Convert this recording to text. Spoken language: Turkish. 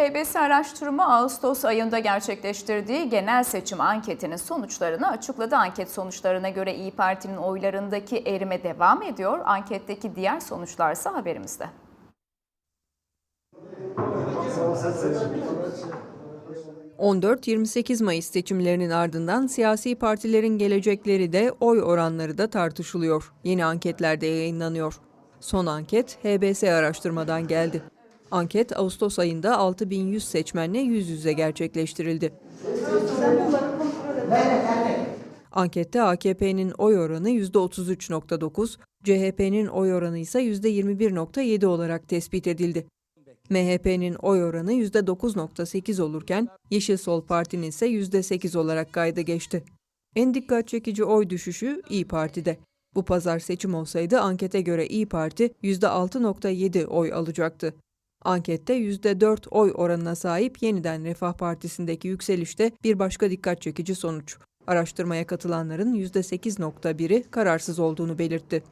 HBS araştırma Ağustos ayında gerçekleştirdiği genel seçim anketinin sonuçlarını açıkladı. Anket sonuçlarına göre İyi Parti'nin oylarındaki erime devam ediyor. Anketteki diğer sonuçlarsa haberimizde. ...14-28 Mayıs seçimlerinin ardından siyasi partilerin gelecekleri de oy oranları da tartışılıyor. Yeni anketlerde yayınlanıyor. Son anket HBS araştırmadan geldi. Anket Ağustos ayında 6100 seçmenle yüz yüze gerçekleştirildi. Ankette AKP'nin oy oranı %33.9, CHP'nin oy oranı ise %21.7 olarak tespit edildi. MHP'nin oy oranı %9.8 olurken Yeşil Sol Parti'nin ise %8 olarak kayda geçti. En dikkat çekici oy düşüşü İyi Parti'de. Bu pazar seçim olsaydı ankete göre İyi Parti %6.7 oy alacaktı. Ankette %4 oy oranına sahip Yeniden Refah Partisi'ndeki yükselişte bir başka dikkat çekici sonuç. Araştırmaya katılanların %8.1'i kararsız olduğunu belirtti.